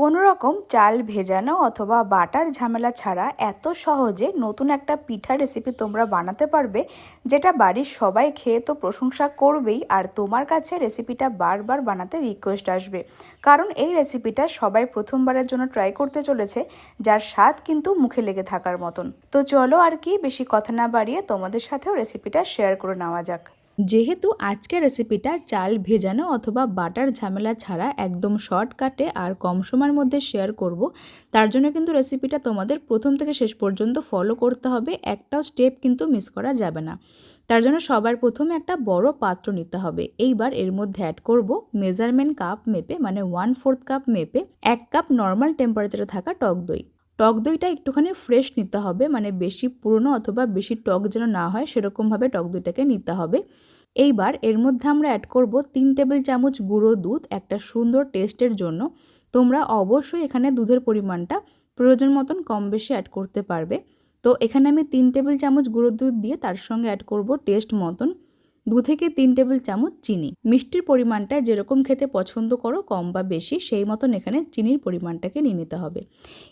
কোনো রকম চাল ভেজানো অথবা বাটার ঝামেলা ছাড়া এত সহজে নতুন একটা পিঠা রেসিপি তোমরা বানাতে পারবে, যেটা বাড়ির সবাই খেয়ে তো প্রশংসা করবেই আর তোমার কাছে রেসিপিটা বারবার বানাতে রিকোয়েস্ট আসবে। কারণ এই রেসিপিটা সবাই প্রথমবারের জন্য ট্রাই করতে চলেছে, যার স্বাদ কিন্তু মুখে লেগে থাকার মতন। তো চলো আর কি, বেশি কথা না বাড়িয়ে তোমাদের সাথেও রেসিপিটা শেয়ার করে নেওয়া যাক। যেহেতু আজকের রেসিপিটা চাল ভেজানো অথবা বাটার ঝামেলা ছাড়া একদম শর্টকাটে আর কম সময়ের মধ্যে শেয়ার করব, তার জন্য কিন্তু রেসিপিটা তোমাদের প্রথম থেকে শেষ পর্যন্ত ফলো করতে হবে, একটাও স্টেপ কিন্তু মিস করা যাবে না। তার জন্য সবার প্রথমে একটা বড় পাত্র নিতে হবে, এইবার এর মধ্যে অ্যাড করব মেজারমেন্ট কাপ মেপে মানে ওয়ান ফোর্থ কাপ মেপে এক কাপ নর্মাল টেম্পারেচারে থাকা টক দই। টক দইটা একটুখানি ফ্রেশ নিতে হবে মানে বেশি পুরনো অথবা বেশি টক যেন না হয় সেরকমভাবে টক দইটাকে নিতে হবে। এইবার এর মধ্যে আমরা অ্যাড করব তিন টেবিল চামচ গুঁড়ো দুধ, একটা সুন্দর টেস্টের জন্য। তোমরা অবশ্যই এখানে দুধের পরিমাণটা প্রয়োজন মতন কম বেশি অ্যাড করতে পারবে। তো এখানে আমি তিন টেবিল চামচ গুঁড়ো দুধ দিয়ে তার সঙ্গে অ্যাড করব টেস্ট মতন। দু থেকে তিন টেবিল চামচ চিনি। মিষ্টির পরিমাণটা যেরকম খেতে পছন্দ করো, কম বা বেশি, সেই মতন এখানে চিনির পরিমাণটাকে নিয়ে নিতে হবে।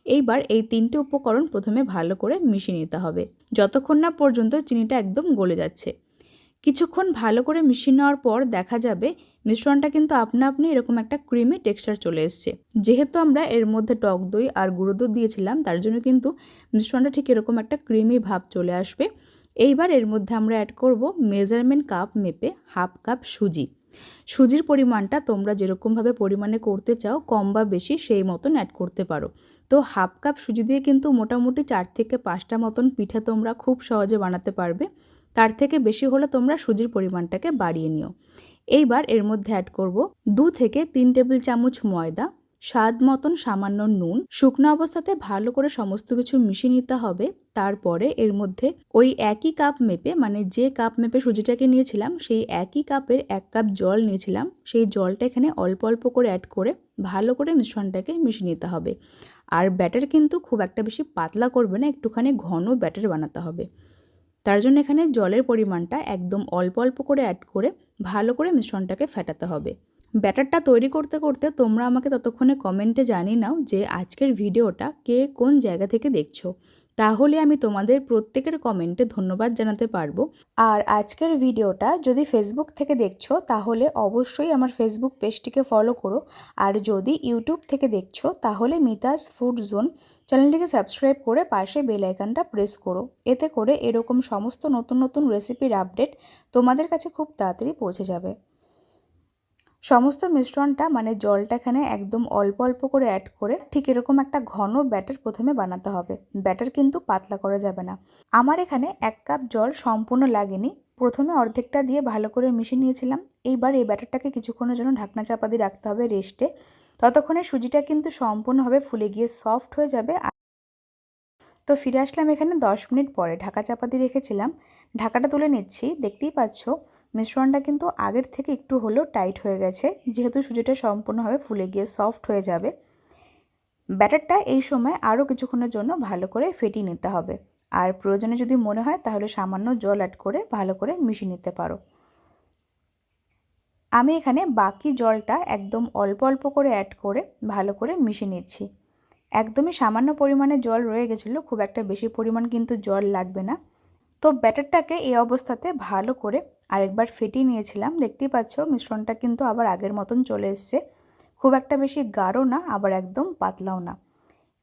এইবার এই তিনটে উপকরণ প্রথমে ভালো করে মিশিয়ে নিতে হবে। যতক্ষণ না পর্যন্ত চিনিটা একদম গলে যাচ্ছে। কিছুক্ষণ ভালো করে মিশিয়ে নেওয়ার পর দেখা যাবে মিশ্রণটা কিন্তু আপনা আপনি এরকম একটা ক্রিমি টেক্সচার চলে এসছে। যেহেতু আমরা এর মধ্যে টক দই আর গুঁড়ো দুধ দিয়েছিলাম, তার জন্য কিন্তু মিশ্রণটা ঠিক এরকম একটা ক্রিমি ভাব চলে আসবে। এইবার এর মধ্যে আমরা অ্যাড করব মেজারমেন্ট কাপ মেপে হাফ কাপ সুজি। সুজির পরিমাণটা তোমরা যেরকমভাবে পরিমাণে করতে চাও, কম বা বেশি সেই মতন অ্যাড করতে পারো। তো হাফ কাপ সুজি দিয়ে কিন্তু মোটামুটি চার থেকে পাঁচটা মতন পিঠা তোমরা খুব সহজে বানাতে পারবে। তার থেকে বেশি হলে তোমরা সুজির পরিমাণটাকে বাড়িয়ে নিও। এইবার এর মধ্যে অ্যাড করব দু থেকে তিন টেবিল চামচ ময়দা। স্বাদ মতন সামান্য নুন, শুকনো অবস্থাতে ভালো করে সমস্ত কিছু মিশিয়ে নিতে হবে। তারপরে এর মধ্যে ওই একই কাপ মেপে মানে যে কাপ মেপে সুজিটাকে নিয়েছিলাম, সেই একই কাপের এক কাপ জল নিয়েছিলাম। সেই জলটা এখানে অল্প অল্প করে অ্যাড করে ভালো করে মিশ্রণটাকে মিশিয়ে নিতে হবে। আর ব্যাটার কিন্তু খুব একটা বেশি পাতলা করবে না, একটুখানি ঘন ব্যাটার বানাতে হবে। তার জন্য এখানে জলের পরিমাণটা একদম অল্প অল্প করে অ্যাড করে ভালো করে মিশ্রণটাকে ফেটাতে হবে। ব্যাটারটা তৈরি করতে করতে তোমরা আমাকে ততক্ষণে কমেন্টে জানিয়ে নাও যে আজকের ভিডিওটা কে কোন জায়গা থেকে দেখছ। তাহলে আমি তোমাদের প্রত্যেকের কমেন্টে ধন্যবাদ জানাতে পারব। আর আজকের ভিডিওটা যদি ফেসবুক থেকে দেখছ, তাহলে অবশ্যই আমার ফেসবুক পেজটিকে ফলো করো। আর যদি ইউটিউব থেকে দেখছ, তাহলে মিতাস ফুড জোন চ্যানেলটিকে সাবস্ক্রাইব করে পাশে বেল আইকনটা প্রেস করো। এতে করে এরকম সমস্ত নতুন নতুন রেসিপির আপডেট তোমাদের কাছে খুব তাড়াতাড়ি পৌঁছে যাবে। সমস্ত মিশ্রণটা মানে জলটা এখানে একদম অল্প অল্প করে অ্যাড করে ঠিক এরকম একটা ঘন ব্যাটার প্রথমে বানাতে হবে। ব্যাটার কিন্তু পাতলা করা যাবে না। আমার এখানে এক কাপ জল সম্পূর্ণ লাগেনি। প্রথমে অর্ধেকটা দিয়ে ভালো করে মিশিয়ে নিয়েছিলাম। এইবার এই ব্যাটারটাকে কিছুক্ষণের জন্য ঢাকনা চাপা দিয়ে রাখতে হবে রেস্টে ততক্ষণে সুজিটা কিন্তু সম্পূর্ণভাবে ফুলে গিয়ে সফট হয়ে যাবে। তো ফিরে আসলাম এখানে দশ মিনিট পরে। ঢাকা চাপা দিয়ে রেখেছিলাম। ঢাকাটা তুলে নিচ্ছি। দেখতেই পাচ্ছ মিশ্রণটা কিন্তু আগের থেকে একটু হলেও টাইট হয়ে গেছে। যেহেতু সুজিটা সম্পূর্ণভাবে ফুলে গিয়ে সফট হয়ে যাবে। ব্যাটারটা এই সময় আরও কিছুক্ষণের জন্য ভালো করে ফেটিয়ে নিতে হবে। আর প্রয়োজনে যদি মনে হয়, তাহলে সামান্য জল অ্যাড করে ভালো করে মিশিয়ে নিতে পারো। আমি এখানে বাকি জলটা একদম অল্প অল্প করে অ্যাড করে ভালো করে মিশিয়ে নিচ্ছি। একদমই সামান্য পরিমাণে জল রয়ে গেছিল, খুব একটা বেশি পরিমাণ কিন্তু জল লাগবে না। তো ব্যাটারটাকে এই অবস্থাতে ভালো করে আরেকবার ফেটিয়ে নিয়েছিলাম। দেখতেই পাচ্ছ, মিশ্রণটা কিন্তু আবার আগের মতন চলে এসছে। খুব একটা বেশি গাঢ় না, আবার একদম পাতলাও না।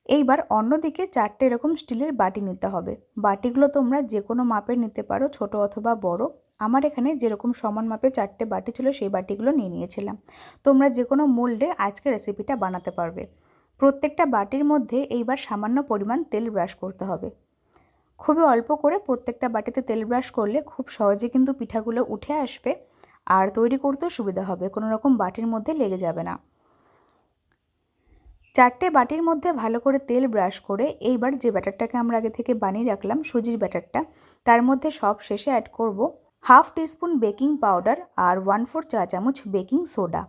এইবার অন্যদিকে চারটে এরকম স্টিলের বাটি নিতে হবে। বাটিগুলো তোমরা যে কোনো মাপের নিতে পারো, ছোট অথবা বড়। আমার এখানে যেরকম সমান মাপে চারটে বাটি ছিল, সেই বাটিগুলো নিয়ে নিয়েছিলাম। তোমরা যে কোনো মোল্ডে আজকে রেসিপিটা বানাতে পারবে। প্রত্যেকটা বাটির মধ্যে এইবার সামান্য পরিমাণ তেল ব্রাশ করতে হবে। খুবই অল্প করে প্রত্যেকটা বাটিতে তেল ব্রাশ করলে খুব সহজে কিন্তু পিঠাগুলো উঠে আসবে আর তৈরি করতেও সুবিধা হবে, কোনো রকম বাটির মধ্যে লেগে যাবে না। চারটে বাটির মধ্যে ভালো করে তেল ব্রাশ করে এইবার যে ব্যাটারটাকে আমরা আগে থেকে বানিয়ে রাখলাম, সুজির ব্যাটারটা, তার মধ্যে সব শেষে অ্যাড করব হাফ টিস্পুন বেকিং পাউডার আর ওয়ান ফোর চা চামচ বেকিং সোডা।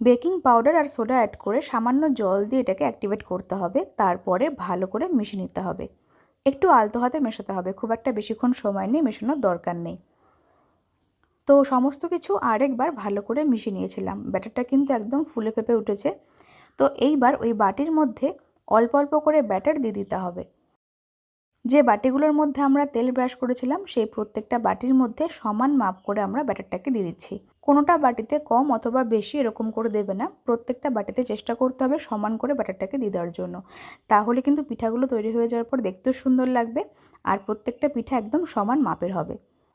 বেকিং পাউডার আর সোডা অ্যাড করে সামান্য জল দিয়ে এটাকে অ্যাক্টিভেট করতে হবে, তারপরে ভালো করে মিশিয়ে নিতে হবে। একটু আলতো হাতে মেশাতে হবে। খুব একটা বেশিক্ষণ সময় নিয়ে মেশানোর দরকার নেই। তো সমস্ত কিছু আরেকবার ভালো করে মিশিয়ে নিয়েছিলাম। ব্যাটারটা কিন্তু একদম ফুলে ফেপে উঠেছে। তো এইবার ওই বাটির মধ্যে অল্প অল্প করে ব্যাটার দিয়ে দিতে হবে। যে বাটিগুলোর মধ্যে আমরা তেল ব্রাশ করেছিলাম, সেই প্রত্যেকটা বাটির মধ্যে সমান মাপ করে আমরা ব্যাটারটাকে দিয়ে দিচ্ছি। কোনোটা বাটিতে কম অথবা বেশি এরকম করে দেবে না। প্রত্যেকটা বাটিতে চেষ্টা করতে হবে সমান করে ব্যাটারটাকে দিয়ে দেওয়ার জন্য। তাহলে কিন্তু পিঠাগুলো তৈরি হয়ে যাওয়ার পর দেখতেও সুন্দর লাগবে আর প্রত্যেকটা পিঠা একদম সমান মাপের হবে।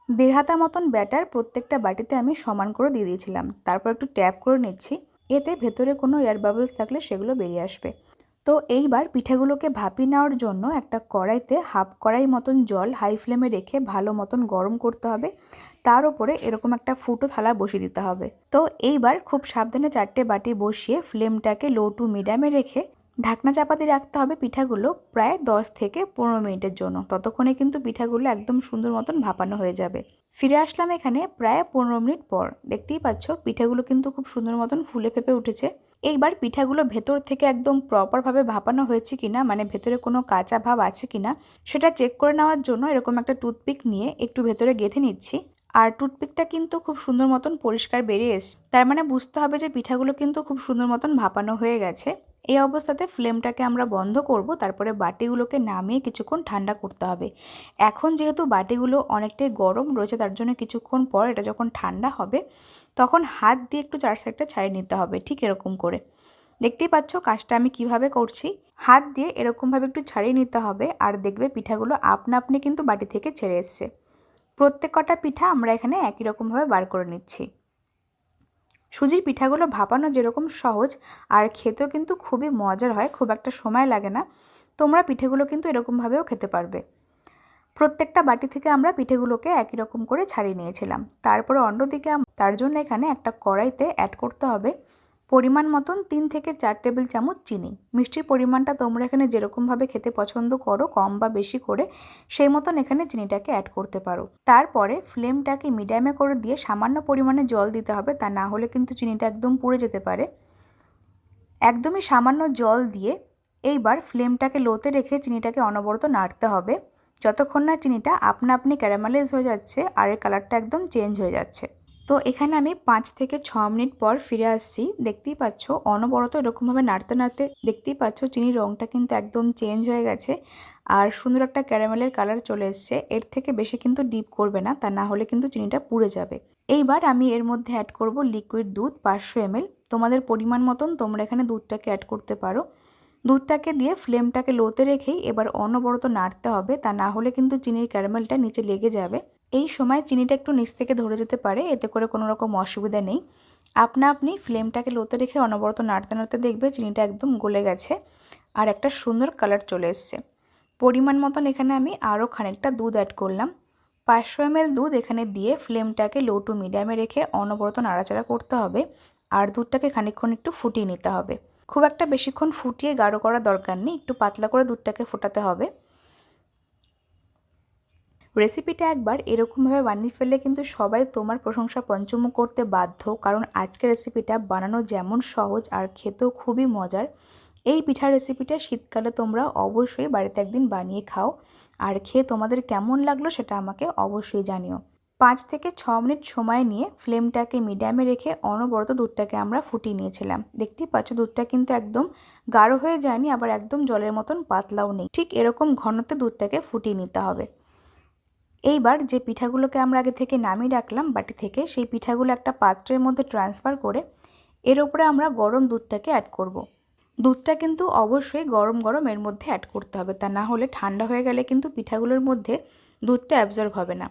দেড় হাতা মতন ব্যাটার প্রত্যেকটা বাটিতে আমি সমান করে দিয়ে দিয়েছিলাম। তারপর একটু ট্যাপ করে নিচ্ছি। এতে ভেতরে কোনো এয়ার বাবলস থাকলে সেগুলো বেরিয়ে আসবে। তো এইবার পিঠাগুলোকে ভাপি নেওয়ার জন্য একটা কড়াইতে হাফ কড়াই মতন জল হাই ফ্লেমে রেখে ভালো মতন গরম করতে হবে। তার উপরে এরকম একটা ফুটো থালা বসিয়ে দিতে হবে। তো এইবার খুব সাবধানে চারটে বাটি বসিয়ে ফ্লেমটাকে লো টু মিডিয়ামে রেখে ঢাকনা চাপা দিয়ে রাখতে হবে পিঠাগুলো প্রায় দশ থেকে পনেরো মিনিটের জন্য। ততক্ষণে কিন্তু পিঠাগুলো একদম সুন্দর মতন ভাপানো হয়ে যাবে। ফিরে আসলাম এখানে প্রায় পনেরো মিনিট পর। দেখতেই পাচ্ছ, পিঠাগুলো কিন্তু খুব সুন্দর মতন ফুলে ফেপে উঠেছে। এইবার পিঠাগুলো ভেতর থেকে একদম প্রপারভাবে ভাপানো হয়েছে কিনা মানে ভেতরে কোনো কাঁচা ভাব আছে কিনা, সেটা চেক করে নেওয়ার জন্য এরকম একটা টুথপিক নিয়ে একটু ভেতরে গেঁথে নিচ্ছি। আর টুথপিকটা কিন্তু খুব সুন্দর মতন পরিষ্কার বেরিয়ে এসছে। তার মানে বুঝতে হবে যে পিঠাগুলো কিন্তু খুব সুন্দর মতন ভাপানো হয়ে গেছে। এই অবস্থাতে ফ্লেমটাকে আমরা বন্ধ করব, তারপরে বাটিগুলোকে নামিয়ে কিছুক্ষণ ঠান্ডা করতে হবে। এখন যেহেতু বাটিগুলো অনেকটাই গরম রয়েছে, তার জন্য কিছুক্ষণ পর এটা যখন ঠান্ডা হবে, তখন হাত দিয়ে একটু চার সাইডটা ছাড়িয়ে নিতে হবে, ঠিক এরকম করে। দেখতেই পাচ্ছ কাজটা আমি কীভাবে করছি? হাত দিয়ে এরকমভাবে একটু ছাড়িয়ে নিতে হবে, আর দেখবে পিঠাগুলো আপনা আপনি কিন্তু বাটি থেকে ছেড়ে এসছে। প্রত্যেক কটা পিঠা আমরা এখানে একই রকমভাবে বার করে নিচ্ছি। সুজির পিঠাগুলো ভাপানো যেরকম সহজ, আর খেতেও কিন্তু খুবই মজার হয়, খুব একটা সময় লাগে না। তোমরা পিঠেগুলো কিন্তু এরকমভাবেও খেতে পারবে। প্রত্যেকটা বাটি থেকে আমরা পিঠেগুলোকে একই রকম করে ছাড়িয়ে নিয়েছিলাম। তারপরে অন্যদিকে তার জন্য এখানে একটা কড়াইতে অ্যাড করতে হবে। পরিমাণ মতন তিন থেকে চার টেবিল চামচ চিনি। মিষ্টির পরিমাণটা তোমরা এখানে যেরকমভাবে খেতে পছন্দ করো, কম বা বেশি করে, সেই মতন এখানে চিনিটাকে অ্যাড করতে পারো। তারপরে ফ্লেমটাকে মিডিয়ামে করে দিয়ে সামান্য পরিমাণে জল দিতে হবে, তা না হলে কিন্তু চিনিটা একদম পুড়ে যেতে পারে। একদমই সামান্য জল দিয়ে এইবার ফ্লেমটাকে লোতে রেখে চিনিটাকে অনবরত নাড়তে হবে। যতক্ষণ না চিনিটা আপনা আপনি ক্যারামেলাইজ হয়ে যাচ্ছে, আর এর কালারটা একদম চেঞ্জ হয়ে যাচ্ছে। তো এখানে আমি পাঁচ থেকে ছ মিনিট পর ফিরে আসছি। দেখতেই পাচ্ছ, অনবরত এরকমভাবে নাড়তে নাড়তে দেখতেই পাচ্ছ চিনির রঙটা কিন্তু একদম চেঞ্জ হয়ে গেছে আর সুন্দর একটা ক্যারামেলের কালার চলে এসছে। এর থেকে বেশি কিন্তু ডিপ করবে না, তা না হলে কিন্তু চিনিটা পুড়ে যাবে। এইবার আমি এর মধ্যে অ্যাড করব লিকুইড দুধ পাঁচশো এমএল তোমাদের পরিমাণ মতন তোমরা এখানে দুধটাকে অ্যাড করতে পারো। দুধটাকে দিয়ে ফ্লেমটাকে লোতে রেখেই এবার অনবরত নাড়তে হবে, তা না হলে কিন্তু চিনির ক্যারামেলটা নিচে লেগে যাবে। এই সময় চিনিটা একটু নিচ থেকে ধরে যেতে পারে, এতে করে কোনো রকম অসুবিধা নেই। আপনা আপনি ফ্লেমটাকে লোতে রেখে অনবরত নাড়তে নাড়তে দেখবে চিনিটা একদম গলে গেছে আর একটা সুন্দর কালার চলে এসছে। পরিমাণ মতন এখানে আমি আরও খানিকটা দুধ অ্যাড করলাম। পাঁচশো এমএল দুধ এখানে দিয়ে ফ্লেমটাকে লো টু মিডিয়ামে রেখে অনবরত নাড়াচাড়া করতে হবে আর দুধটাকে খানিকক্ষণ একটু ফুটিয়ে নিতে হবে। খুব একটা বেশিক্ষণ ফুটিয়ে গাঢ় করার দরকার নেই, একটু পাতলা করে দুধটাকে ফোটাতে হবে। রেসিপিটা একবার এরকমভাবে বানিয়ে ফেললে কিন্তু সবাই তোমার প্রশংসা পঞ্চমুখ করতে বাধ্য, কারণ আজকের রেসিপিটা বানানো যেমন সহজ আর খেতেও খুবই মজার। এই পিঠার রেসিপিটা শীতকালে তোমরা অবশ্যই বাড়িতে একদিন বানিয়ে খাও আর খেয়ে তোমাদের কেমন লাগল সেটা আমাকে অবশ্যই জানিও। পাঁচ থেকে ছ মিনিট সময় নিয়ে ফ্লেমটাকে মিডিয়ামে রেখে অনবরত দুধটাকে আমরা ফুটিয়ে নিয়েছিলাম। দেখতেই পাচ্ছ দুধটা কিন্তু একদম গাঢ় হয়ে যায়নি, আবার একদম জলের মতন পাতলাও নেই। ঠিক এরকম ঘনত্বে দুধটাকে ফুটিয়ে নিতে হবে। এইবার যে পিঠাগুলোকে আমরা আগে থেকে নামিয়ে রাখলাম বাটি থেকে, সেই পিঠাগুলো একটা পাত্রের মধ্যে ট্রান্সফার করে এর উপরে আমরা গরম দুধটাকে অ্যাড করব। দুধটা কিন্তু অবশ্যই গরম গরম এর মধ্যে অ্যাড করতে হবে, তা না হলে ঠান্ডা হয়ে গেলে কিন্তু পিঠাগুলোর মধ্যে দুধটা অ্যাবজর্ব হবে না।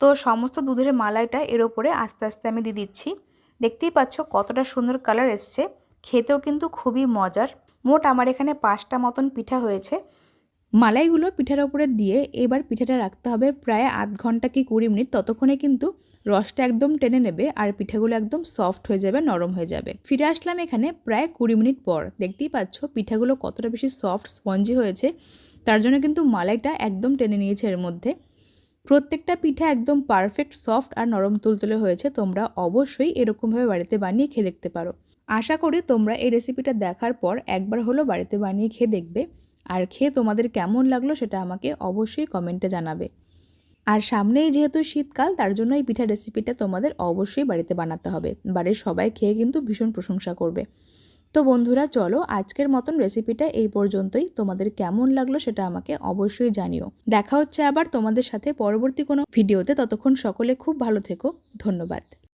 তো সমস্ত দুধের মালাইটা এর ওপরে আস্তে আস্তে আমি দিয়ে দিচ্ছি। দেখতেই পাচ্ছ কতটা সুন্দর কালার এসছে, খেতেও কিন্তু খুবই মজার। মোট আমার এখানে পাঁচটা মতন পিঠা হয়েছে। মালাইগুলো পিঠার ওপরে দিয়ে এবার পিঠাটা রাখতে হবে প্রায় আধ ঘণ্টা কি কুড়ি মিনিট। ততক্ষণে কিন্তু রসটা একদম টেনে নেবে আর পিঠাগুলো একদম সফট হয়ে যাবে, নরম হয়ে যাবে। ফিরে আসলাম এখানে প্রায় কুড়ি মিনিট পর। দেখতেই পাচ্ছ পিঠাগুলো কতটা বেশি সফট স্পঞ্জি হয়েছে। তার জন্য কিন্তু মালাইটা একদম টেনে নিয়েছে এর মধ্যে। প্রত্যেকটা পিঠা একদম পারফেক্ট সফট আর নরম তুলতুলে হয়েছে। তোমরা অবশ্যই এরকমভাবে বাড়িতে বানিয়ে খেয়ে দেখতে পারো। আশা করি তোমরা এই রেসিপিটা দেখার পর একবার হলো বাড়িতে বানিয়ে খেয়ে দেখবে। আর খেয়ে তোমাদের কেমন লাগল সেটা আমাকে অবশ্যই কমেন্টে জানাবে। আর সামনেই যেহেতু শীতকাল, তার জন্য এই পিঠা রেসিপিটা তোমাদের অবশ্যই বাড়িতে বানাতে হবে। বাড়ির সবাই খেয়ে কিন্তু ভীষণ প্রশংসা করবে। তো বন্ধুরা, চলো আজকের মতন রেসিপিটা এই পর্যন্তই। তোমাদের কেমন লাগল সেটা আমাকে অবশ্যই জানিও। দেখা হচ্ছে আবার তোমাদের সাথে পরবর্তী কোনো ভিডিওতে। ততক্ষণ সকলে খুব ভালো থেকো। ধন্যবাদ।